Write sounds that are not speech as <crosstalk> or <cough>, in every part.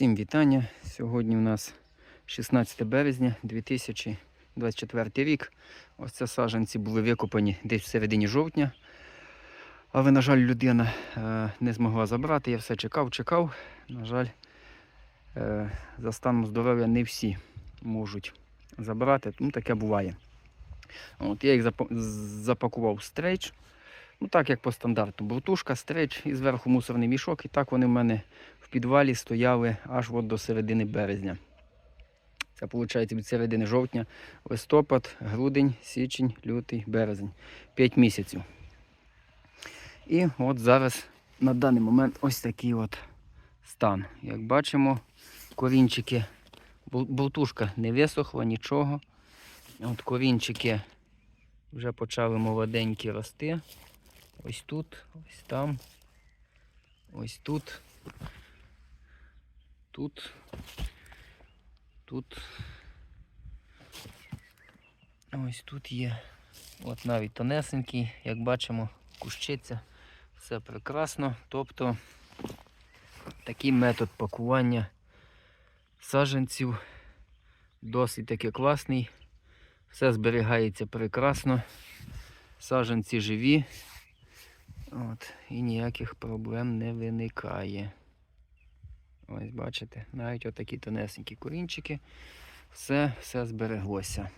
Всім вітання. Сьогодні у нас 16 березня 2024 рік. Ось це саджанці були викопані десь в середині жовтня. Але, на жаль, людина е, не змогла забрати. Я все чекав, чекав. На жаль, е, за станом здоров'я не всі можуть забрати. Ну, таке буває. От, я їх запакував в стрейч. Ну, так як по стандарту. Бортушка, стрейч і зверху мусорний мішок. І так вони в мене підвалі стояли аж от до середини березня. Це виходить від середини жовтня, листопад, грудень, січень, лютий, березень. 5 місяців. І от зараз на даний момент ось такий от стан. Як бачимо, корінчики, болтушка не висохла, нічого. От корінчики вже почали молоденькі рости. Ось тут, ось там, ось тут. Тут. Тут. Ось тут є. От навіть тонесенький, як бачимо, кущиця. Все прекрасно. Тобто такий метод пакування саджанців досить таки класний. Все зберігається прекрасно. Саджанці живі. От, і ніяких проблем не виникає. Ось бачите, навіть отакі тонесенькі корінчики. Все, все збереглося.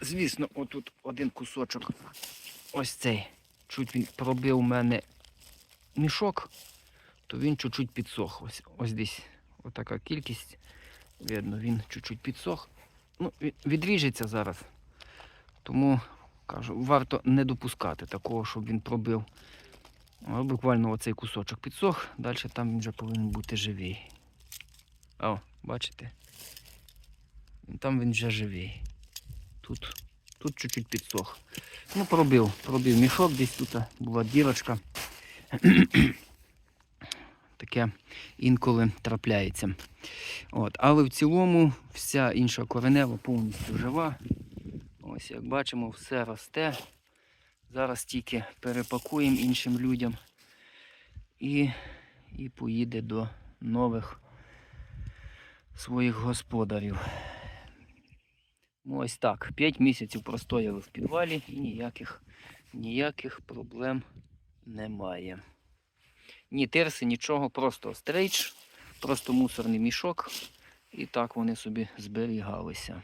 Звісно, отут один кусочок, ось цей, чуть він пробив у мене мішок, то він чуть-чуть підсох. Ось, ось десь отака кількість. Видно, він чуть-чуть підсох. Ну, відріжеться зараз. Тому кажу, варто не допускати такого, щоб він пробив. Буквально оцей кусочок підсох, далі там він вже повинен бути живий. О, бачите? Там він вже живий. Тут, тут чуть-чуть підсох. Ну, пробив, пробив мішок, десь тут була дірочка. <clears throat> Таке інколи трапляється. От. Але в цілому вся інша коренева повністю жива. Ось як бачимо, все росте. Зараз тільки перепакуємо іншим людям і, і поїде до нових своїх господарів. Ну, ось так. 5 місяців простояли в підвалі і ніяких, ніяких проблем немає. Ні тирси, нічого, просто стрейч, просто мусорний мішок. І так вони собі зберігалися.